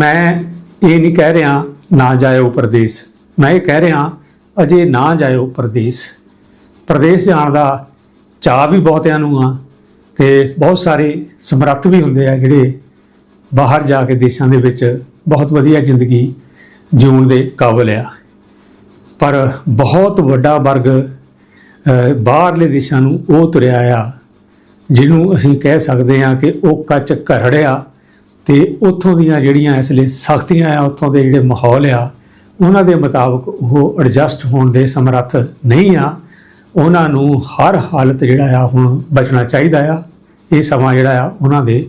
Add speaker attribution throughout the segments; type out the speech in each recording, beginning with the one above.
Speaker 1: ਮੈਂ ਇਹ ਨਹੀਂ ਕਹਿ ਰਿਹਾ ਨਾ ਜਾਇਓ ਪ੍ਰਦੇਸ਼। ਮੈਂ ਇਹ ਕਹਿ ਰਿਹਾ ਅਜੇ ਨਾ ਜਾਇਓ ਪ੍ਰਦੇਸ਼। ਪ੍ਰਦੇਸ਼ ਜਾਣ ਦਾ ਚਾਹ ਵੀ ਬਹੁਤਿਆਂ ਨੂੰ ਆ ਤੇ ਬਹੁਤ ਸਾਰੇ ਸਮਰੱਥ ਵੀ ਹੁੰਦੇ ਆ ਜਿਹੜੇ ਬਾਹਰ ਜਾ ਕੇ ਦੇਸ਼ਾਂ ਦੇ ਵਿੱਚ ਬਹੁਤ ਵਧੀਆ ਜ਼ਿੰਦਗੀ ਜਿਉਣ ਦੇ ਕਾਬਿਲ ਆ। ਪਰ ਬਹੁਤ ਵੱਡਾ ਵਰਗ ਬਾਹਰਲੇ ਦੇਸ਼ਾਂ ਨੂੰ ਉਹ ਤੁਰਿਆ ਆ, ਜਿਹਨੂੰ ਅਸੀਂ ਕਹਿ ਸਕਦੇ ਹਾਂ ਕਿ ਉਹ ਕੱਚ ਘਰੜਿਆ ਤੇ ਉੱਥੋਂ ਦੀਆਂ ਜਿਹੜੀਆਂ ਇਸ ਲਈ ਸਖਤੀਆਂ ਆ, ਉੱਥੋਂ ਦੇ ਜਿਹੜੇ ਮਾਹੌਲ ਆ, ਉਹਨਾਂ ਦੇ ਮੁਤਾਬਕ ਉਹ ਐਡਜਸਟ ਹੋਣ ਦੇ ਸਮਰੱਥ ਨਹੀਂ ਆ। ਉਹਨਾਂ ਨੂੰ ਹਰ ਹਾਲਤ ਜਿਹੜਾ ਆ ਹੁਣ ਬਚਣਾ ਚਾਹੀਦਾ ਆ। ਇਹ ਸਮਾਂ ਜਿਹੜਾ ਆ, ਉਹਨਾਂ ਦੇ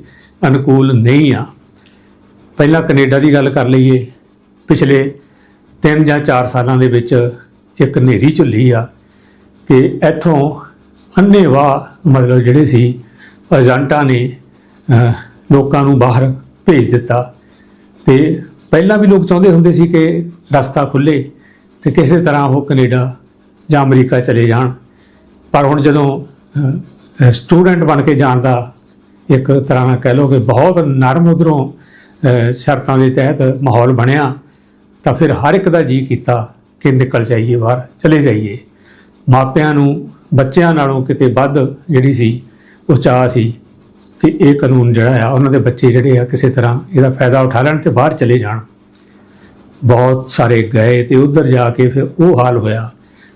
Speaker 1: ਅਨੁਕੂਲ ਨਹੀਂ ਆ। ਪਹਿਲਾਂ ਕੈਨੇਡਾ ਦੀ ਗੱਲ ਕਰ ਲਈਏ, ਪਿਛਲੇ 3 ਜਾਂ 4 ਸਾਲਾਂ ਦੇ ਵਿੱਚ ਇੱਕ ਹਨੇਰੀ ਝੁੱਲੀ ਆ ਕਿ ਇੱਥੋਂ ਅੰਨੇਵਾਹ ਮਤਲਬ ਜਿਹੜੇ ਸੀ, ਏਜੰਟਾਂ ਨੇ ਲੋਕਾਂ ਨੂੰ ਬਾਹਰ ਭੇਜ ਦਿੱਤਾ। ਤੇ ਪਹਿਲਾਂ ਵੀ ਲੋਕ ਚਾਹੁੰਦੇ ਹੁੰਦੇ ਸੀ ਕਿ ਰਸਤਾ ਖੁੱਲੇ ਤੇ ਕਿਸੇ ਤਰ੍ਹਾਂ ਉਹ ਕੈਨੇਡਾ ਜਾਂ ਅਮਰੀਕਾ ਚਲੇ ਜਾਣ। ਪਰ ਹੁਣ ਜਦੋਂ ਸਟੂਡੈਂਟ ਬਣ ਕੇ ਜਾਣ ਦਾ ਇੱਕ ਤਰ੍ਹਾਂ ਨਾਲ ਕਹਿ ਲਓ ਕਿ ਬਹੁਤ ਨਰਮ ਉਧਰੋਂ ਸ਼ਰਤਾਂ ਦੇ ਤਹਿਤ ਮਾਹੌਲ ਬਣਿਆ, ਤਾਂ ਫਿਰ ਹਰ ਇੱਕ ਦਾ ਜੀ ਕੀਤਾ ਕਿ ਨਿਕਲ ਜਾਈਏ ਬਾਹਰ, ਚਲੇ ਜਾਈਏ। ਮਾਪਿਆਂ ਨੂੰ, ਬੱਚਿਆਂ ਨਾਲੋਂ ਕਿਤੇ ਵੱਧ ਜਿਹੜੀ ਸੀ ਉਹ ਚਾਹ ਸੀ ਕਿ ਇਹ ਕਾਨੂੰਨ ਜਿਹੜਾ ਆ, ਉਹਨਾਂ ਦੇ ਬੱਚੇ ਜਿਹੜੇ ਆ, ਕਿਸੇ ਤਰ੍ਹਾਂ ਇਹਦਾ ਫਾਇਦਾ ਉਠਾ ਲੈਣ ਤੇ ਬਾਹਰ ਚਲੇ ਜਾਣ। ਬਹੁਤ ਸਾਰੇ ਗਏ ਤੇ ਉਧਰ ਜਾ ਕੇ ਫਿਰ ਉਹ ਹਾਲ ਹੋਇਆ।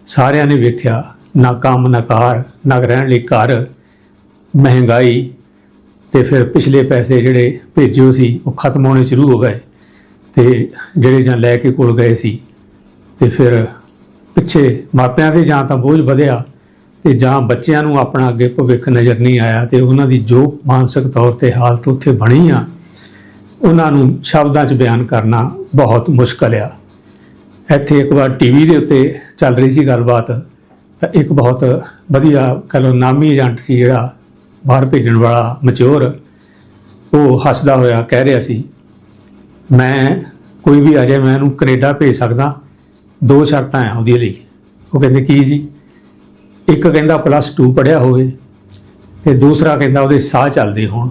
Speaker 1: ਸਾਰਿਆਂ ਨੇ ਵੇਖਿਆ, ਨਾ ਕੰਮ, ਨਾ ਕਾਰ, ਨਾ ਰਹਿਣ ਲਈ ਘਰ, ਮਹਿੰਗਾਈ ਤੇ ਫਿਰ ਪਿਛਲੇ ਪੈਸੇ ਜਿਹੜੇ ਭੇਜਿਓ ਸੀ, ਉਹ ਖਤਮ ਹੋਣੇ ਸ਼ੁਰੂ ਹੋ ਗਏ ਤੇ ਜਿਹੜੇ ਜਾਂ ਲੈ ਕੇ ਕੋਲ ਗਏ ਸੀ ਤੇ ਫਿਰ ਪਿੱਛੇ ਮਾਪਿਆਂ ਤੇ ਜਾਂ ਤਾਂ ਬੋਝ ਵਧਿਆ ਤੇ ਜਾਂ ਬੱਚਿਆਂ ਨੂੰ ਆਪਣਾ ਅੱਗੇ ਭਵਿੱਖ ਨਜ਼ਰ ਨਹੀਂ ਆਇਆ ਤੇ ਉਹਨਾਂ ਦੀ ਜੋ ਮਾਨਸਿਕ ਤੌਰ ਤੇ ਹਾਲਤ ਉੱਥੇ ਬਣੀ ਆ, ਉਹਨਾਂ ਨੂੰ ਸ਼ਬਦਾਂ 'ਚ ਬਿਆਨ ਕਰਨਾ ਬਹੁਤ ਮੁਸ਼ਕਲ ਆ। ਇੱਥੇ ਇੱਕ ਵਾਰ ਟੀਵੀ ਦੇ ਉੱਤੇ ਚੱਲ ਰਹੀ ਸੀ ਗੱਲਬਾਤ, ਤਾਂ ਇੱਕ ਬਹੁਤ ਵਧੀਆ ਕਹੋ ਨਾਮੀ ਏਜੰਟ ਸੀ ਜਿਹੜਾ ਬਾਹਰ ਭੇਜਣ ਵਾਲਾ ਮਚੋਰ ਉਹ ਹੱਸਦਾ ਹੋਇਆ ਕਹਿ ਰਿਹਾ ਸੀ, ਮੈਂ, ਕੋਈ ਵੀ ਆ ਜਾਏ, ਮੈਂ ਇਹਨੂੰ ਕੈਨੇਡਾ ਭੇਜ ਸਕਦਾ, ਦੋ ਸ਼ਰਤਾਂ ਆ ਉਹਦੇ ਲਈ। ਉਹ ਕਹਿੰਦੇ, ਕੀ ਜੀ? ਇੱਕ ਕਹਿੰਦਾ ਪਲੱਸ 2 ਪੜਿਆ ਹੋਵੇ ਤੇ ਦੂਸਰਾ ਕਹਿੰਦਾ ਉਹਦੇ ਸਾਹ ਚੱਲਦੇ ਹੋਣ।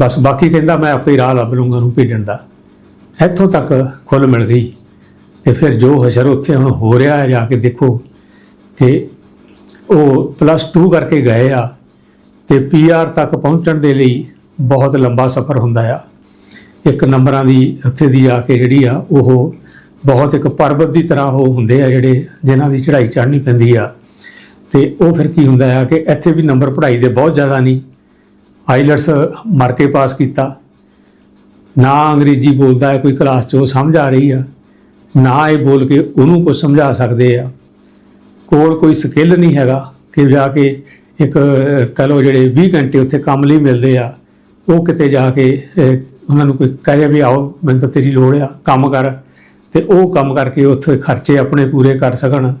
Speaker 1: ਬਸ ਬਾਕੀ ਕਹਿੰਦਾ ਮੈਂ ਆਪੇ ਹੀ ਰਾਹ ਲੱਭ ਲੂੰਗਾ ਉਹਨੂੰ ਭੇਜਣ ਦਾ ਇੱਥੋਂ ਤੱਕ ਖੁੱਲ ਮਿਲ ਗਈ ਤੇ ਫਿਰ ਜੋ ਹਸ਼ਰ ਉੱਥੇ ਹੁਣ ਹੋ ਰਿਹਾ ਹੈ, ਜਾ ਕੇ ਦੇਖੋ ਕਿ ਉਹ ਪਲੱਸ 2 ਕਰਕੇ ਗਏ ਆ ਤੇ ਪੀਆਰ ਤੱਕ ਪਹੁੰਚਣ ਦੇ ਲਈ ਬਹੁਤ ਲੰਬਾ ਸਫ਼ਰ ਹੁੰਦਾ ਆ। ਇੱਕ ਨੰਬਰਾਂ ਦੀ ਉੱਥੇ ਦੀ ਆ ਕੇ ਜਿਹੜੀ ਆ, ਉਹ ਬਹੁਤ ਇੱਕ ਪਰਬਤ ਦੀ ਤਰ੍ਹਾਂ ਉਹ ਹੁੰਦੇ ਆ ਜਿਹੜੇ ਜਿਨ੍ਹਾਂ ਦੀ ਚੜ੍ਹਾਈ ਚੜ੍ਹਨੀ ਪੈਂਦੀ ਆ। ਤੇ ਉਹ ਫਿਰ ਕੀ ਹੁੰਦਾ ਆ ਕਿ ਇੱਥੇ ਵੀ ਨੰਬਰ ਪੜ੍ਹਾਈ ਦੇ ਬਹੁਤ ਜ਼ਿਆਦਾ ਨਹੀਂ ਆਈਲਟਸ ਮਾਰ ਕੇ ਪਾਸ ਕੀਤਾ। ਨਾ ਅੰਗਰੇਜ਼ੀ ਬੋਲਦਾ ਹੈ ਕੋਈ ਕਲਾਸ 'ਚ ਉਹ ਸਮਝ ਆ ਰਹੀ ਆ। ਨਾ ਇਹ ਬੋਲ ਕੇ ਉਹਨੂੰ ਕੁਝ ਸਮਝਾ ਸਕਦੇ ਆ। ਕੋਲ ਕੋਈ ਸਕਿੱਲ ਨਹੀਂ ਹੈਗਾ ਕਿ ਜਾ ਕੇ ਇੱਕ ਅਹ, ਕਹਿ ਲਓ ਜਿਹੜੇ 20 ਘੰਟੇ ਉੱਥੇ ਕੰਮ ਲਈ ਮਿਲਦੇ ਆ ਉਹ ਕਿਤੇ ਜਾ ਕੇ ਉਹਨਾਂ ਨੂੰ ਕੋਈ ਕਹੇ ਵੀ ਆਓ ਮੈਨੂੰ ਤਾਂ ਤੇਰੀ ਲੋੜ ਆ ਕੰਮ ਕਰ। ਤੇ ਉਹ ਕੰਮ ਕਰਕੇ ਉੱਥੇ ਖਰਚੇ ਆਪਣੇ ਪੂਰੇ ਕਰ ਸਕਣ।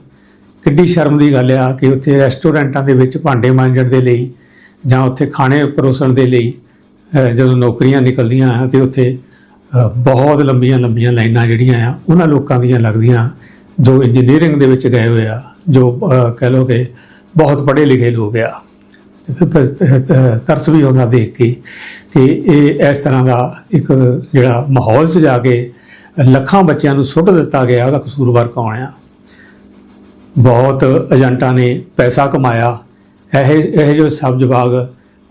Speaker 1: ਕਿੱਡੀ ਸ਼ਰਮ ਦੀ ਗੱਲ ਆ ਕਿ ਉੱਥੇ ਰੈਸਟੋਰੈਂਟਾਂ ਦੇ ਵਿੱਚ ਭਾਂਡੇ ਮਾਂਜਣ ਦੇ ਲਈ ਜਾਂ ਉੱਥੇ ਖਾਣੇ ਪਰੋਸਣ ਦੇ ਲਈ ਜਦੋਂ ਨੌਕਰੀਆਂ ਨਿਕਲਦੀਆਂ ਆ ਤੇ ਉੱਥੇ ਬਹੁਤ ਲੰਬੀਆਂ ਲੰਬੀਆਂ ਲਾਈਨਾਂ ਜਿਹੜੀਆਂ ਆ, ਉਹਨਾਂ ਲੋਕਾਂ ਦੀਆਂ ਲੱਗਦੀਆਂ। ਜੋ ਇੰਜੀਨੀਅਰਿੰਗ ਦੇ ਵਿੱਚ ਗਏ ਹੋਏ ਆ, ਜੋ ਕਹਿ ਲਓ ਕਿ ਬਹੁਤ ਪੜ੍ਹੇ ਲਿਖੇ ਲੋਕ ਆ। ਤੇ ਤਰਸ ਵੀ ਆਉਂਦਾ ਦੇਖ ਕੇ ਕਿ ਇਹ ਇਸ ਤਰ੍ਹਾਂ ਦਾ ਇੱਕ ਜਿਹੜਾ ਮਾਹੌਲ 'ਚ ਜਾ ਕੇ ਲੱਖਾਂ ਬੱਚਿਆਂ ਨੂੰ ਸੁੱਟ ਦਿੱਤਾ ਗਿਆ, ਉਹਦਾ ਕਸੂਰਵਾਰ ਕੌਣ ਆ? ਬਹੁਤ ਏਜੰਟਾਂ ਨੇ ਪੈਸਾ ਕਮਾਇਆ। ਇਹ ਇਹ ਜੋ ਸਬਜ਼ ਬਾਗ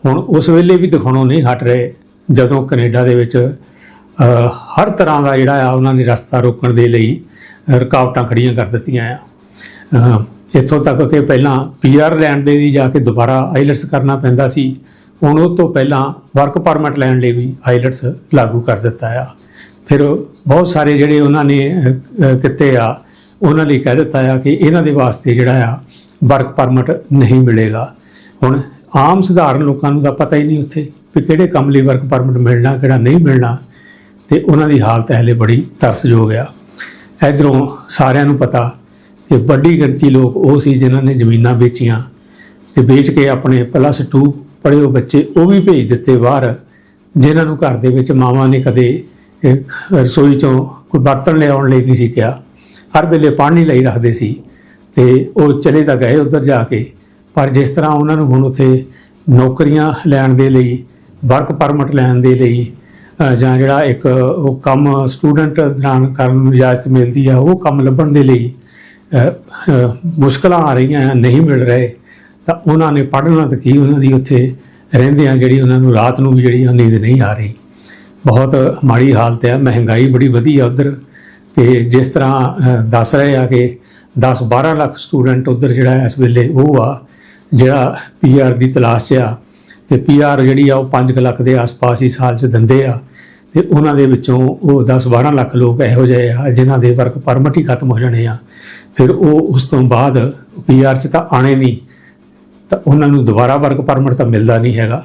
Speaker 1: ਹੁਣ ਉਸ ਵੇਲੇ ਵੀ ਦਿਖਾਉਣੋਂ ਨਹੀਂ ਹਟ ਰਹੇ ਜਦੋਂ ਕੈਨੇਡਾ ਦੇ ਵਿੱਚ ਹਰ ਤਰ੍ਹਾਂ ਦਾ ਜਿਹੜਾ ਆ ਉਹਨਾਂ ਨੇ ਰਸਤਾ ਰੋਕਣ ਦੇ ਲਈ ਰੁਕਾਵਟਾਂ ਖੜੀਆਂ ਕਰ ਦਿੱਤੀਆਂ ਆ। ਇੱਥੋਂ ਤੱਕ ਕਿ ਪਹਿਲਾਂ ਪੀਆਰ ਲੈਣ ਦੇ ਲਈ ਜਾ ਕੇ ਦੁਬਾਰਾ ਆਈਲਟਸ ਕਰਨਾ ਪੈਂਦਾ ਸੀ ਹੁਣ ਉਹ ਤੋਂ ਪਹਿਲਾਂ ਵਰਕ ਪਰਮਿਟ ਲੈਣ ਲਈ ਵੀ ਆਈਲਟਸ ਲਾਗੂ ਕਰ ਦਿੱਤਾ ਆ। ਫਿਰ ਬਹੁਤ ਸਾਰੇ ਜਿਹੜੇ ਉਹਨਾਂ ਨੇ ਅਹ, ਕਿਤੇ ਆ ਉਹਨਾਂ ਲਈ ਕਹਿ ਦਿੱਤਾ ਆ ਕਿ ਇਹਨਾਂ ਦੇ ਵਾਸਤੇ ਜਿਹੜਾ ਆ ਵਰਕ ਪਰਮਿਟ ਨਹੀਂ ਮਿਲੇਗਾ। ਹੁਣ ਆਮ ਸਧਾਰਨ ਲੋਕਾਂ ਨੂੰ ਤਾਂ ਪਤਾ ਹੀ ਨਹੀਂ ਉੱਥੇ ਕਿ ਕਿਹੜੇ ਕੰਮ ਲਈ ਵਰਕ ਪਰਮਿਟ ਮਿਲਣਾ, ਕਿਹੜਾ ਨਹੀਂ ਮਿਲਣਾ ਤੇ ਉਹਨਾਂ ਦੀ ਹਾਲਤ ਹਲੇ ਬੜੀ ਤਰਸਯੋਗ ਆ। ਇਧਰੋਂ ਸਾਰਿਆਂ ਨੂੰ ਪਤਾ ਕਿ ਵੱਡੀ ਗਿਣਤੀ ਲੋਕ ਉਹ ਸੀ ਜਿਨ੍ਹਾਂ ਨੇ ਜ਼ਮੀਨਾਂ ਵੇਚੀਆਂ ਤੇ ਵੇਚ ਕੇ ਆਪਣੇ ਪਲੱਸ 2 ਪੜ੍ਹੇ ਹੋਏ ਬੱਚੇ ਉਹ ਵੀ ਭੇਜ ਦਿੱਤੇ ਬਾਹਰ, ਜਿਨ੍ਹਾਂ ਨੂੰ ਘਰ ਦੇ ਵਿੱਚ ਮਾਵਾਂ ਨੇ ਕਦੇ ਰਸੋਈ ਚੋਂ ਕੋਈ ਬਰਤਨ ਲਿਆਉਣ ਲਈ ਨਹੀਂ ਸੀ ਕਿਹਾ। ਹਰ ਵੇਲੇ ਪਾਣੀ ਲਈ ਰੱਖਦੇ ਸੀ ਤੇ ਉਹ ਚਲੇ ਤਾਂ ਗਏ ਉੱਧਰ ਜਾ ਕੇ। ਪਰ ਜਿਸ ਤਰ੍ਹਾਂ ਉਹਨਾਂ ਨੂੰ ਹੁਣ ਉੱਥੇ ਨੌਕਰੀਆਂ ਲੈਣ ਦੇ ਲਈ ਵਰਕ ਪਰਮਿਟ ਲੈਣ ਦੇ ਲਈ ਜਾਂ ਜਿਹੜਾ ਇੱਕ ਉਹ ਕੰਮ ਸਟੂਡੈਂਟ ਦੌਰਾਨ ਕਰਨ ਨੂੰ ਇਜਾਜ਼ਤ ਮਿਲਦੀ ਆ, ਉਹ ਕੰਮ ਲੱਭਣ ਦੇ ਲਈ ਮੁਸ਼ਕਲਾਂ ਆ ਰਹੀਆਂ ਨਹੀਂ ਮਿਲ ਰਹੇ, ਤਾਂ ਉਹਨਾਂ ਨੇ ਪੜ੍ਹਨਾ ਤਾਂ ਕੀ ਉਹਨਾਂ ਦੀ ਉੱਥੇ ਰਹਿੰਦੇ ਆ, ਜਿਹੜੀ ਉਹਨਾਂ ਨੂੰ ਰਾਤ ਨੂੰ ਵੀ ਜਿਹੜੀ ਨੀਂਦ ਨਹੀਂ ਆ ਰਹੀ। ਬਹੁਤ ਮਾੜੀ ਹਾਲਤ ਹੈ ਮਹਿੰਗਾਈ ਬੜੀ ਵਧੀ ਆ ਉਧਰ। ਤੇ ਜਿਸ ਤਰ੍ਹਾਂ ਦੱਸ ਰਹੇ ਆ ਕਿ 10 12 ਲੱਖ ਸਟੂਡੈਂਟ ਉਧਰ ਜਿਹੜਾ ਇਸ ਵੇਲੇ ਉਹ ਆ, ਜਿਹੜਾ ਪੀਆਰ ਦੀ ਤਲਾਸ਼ 'ਚ ਆ। ਤੇ ਪੀਆਰ ਜਿਹੜੀ ਆ ਉਹ 5 ਲੱਖ ਦੇ ਆਸ-ਪਾਸ ਹੀ ਸਾਲ 'ਚ ਦਿੰਦੇ ਆ। ਤੇ ਉਹਨਾਂ ਦੇ ਵਿੱਚੋਂ ਉਹ 10 12 ਲੱਖ ਲੋਕ ਇਹੋ ਜਿਹੇ ਆ ਜਿਨ੍ਹਾਂ ਦੇ ਵਰਕ ਪਰਮਿਟ ਹੀ ਖਤਮ ਹੋ ਜਾਣੇ ਆ। ਫਿਰ ਉਹ ਉਸ ਤੋਂ ਬਾਅਦ ਪੀਆਰ 'ਚ ਤਾਂ ਆਣੇ ਨਹੀਂ, ਤਾਂ ਉਹਨਾਂ ਨੂੰ ਦੁਬਾਰਾ ਵਰਕ ਪਰਮਿਟ ਤਾਂ ਮਿਲਦਾ ਨਹੀਂ ਹੈਗਾ।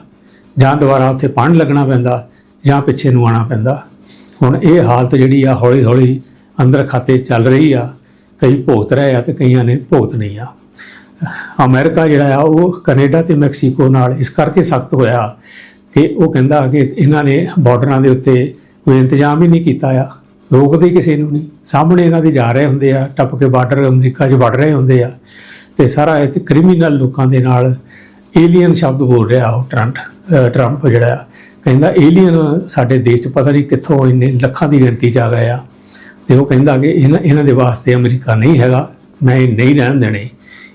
Speaker 1: ਜਾਂ ਦੁਬਾਰਾ ਉੱਥੇ ਪੜ੍ਹਨ ਲੱਗਣਾ ਪੈਂਦਾ ਜਾਂ ਪਿੱਛੇ ਨੂੰ ਆਉਣਾ ਪੈਂਦਾ। ਹੁਣ ਇਹ ਹਾਲਤ ਜਿਹੜੀ ਆ ਹੌਲੀ ਹੌਲੀ ਅੰਦਰ ਖਾਤੇ ਚੱਲ ਰਹੀ ਆ, ਕਈ ਭੁਗਤ ਰਹੇ ਆ ਤੇ ਕਈਆਂ ਨੇ ਭੁਗਤ ਨਹੀਂ ਆ। ਅਮਰੀਕਾ ਜਿਹੜਾ ਆ, ਉਹ ਕੈਨੇਡਾ ਤੇ ਮੈਕਸੀਕੋ ਨਾਲ ਇਸ ਕਰਕੇ ਸਖਤ ਹੋਇਆ ਕਿ ਉਹ ਕਹਿੰਦਾ ਕਿ ਇਹਨਾਂ ਨੇ ਬਾਰਡਰਾਂ ਦੇ ਉੱਤੇ ਕੋਈ ਇੰਤਜ਼ਾਮ ਹੀ ਨਹੀਂ ਕੀਤਾ ਆ, ਰੋਕਦੇ ਕਿਸੇ ਨੂੰ ਨਹੀਂ। ਸਾਹਮਣੇ ਇਹਨਾਂ ਦੇ ਜਾ ਰਹੇ ਹੁੰਦੇ ਆ, ਟੱਪ ਕੇ ਬਾਰਡਰ ਅਮਰੀਕਾ 'ਚ ਵੜ ਰਹੇ ਹੁੰਦੇ ਆ ਤੇ ਸਾਰਾ ਇਹ ਕ੍ਰਿਮੀਨਲ ਲੋਕਾਂ ਦੇ ਨਾਲ ਏਲੀਅਨ ਸ਼ਬਦ ਬੋਲ ਰਿਹਾ ਉਹ ਟਰੰਟ ਟਰੰਪ ਜਿਹੜਾ ਆ। ਕਹਿੰਦਾ ਏਲੀਅਨ ਸਾਡੇ ਦੇਸ਼ 'ਚ ਪਤਾ ਨਹੀਂ ਕਿੱਥੋਂ ਇੰਨੇ ਲੱਖਾਂ ਦੀ ਗਿਣਤੀ 'ਚ ਆ ਗਏ ਆ। ਤੇ ਉਹ ਕਹਿੰਦਾ ਕਿ ਇਹਨਾਂ ਇਹਨਾਂ ਦੇ ਵਾਸਤੇ ਅਮਰੀਕਾ ਨਹੀਂ ਹੈਗਾ, ਮੈਂ ਇਹ ਨਹੀਂ ਰਹਿਣ ਦੇਣੇ।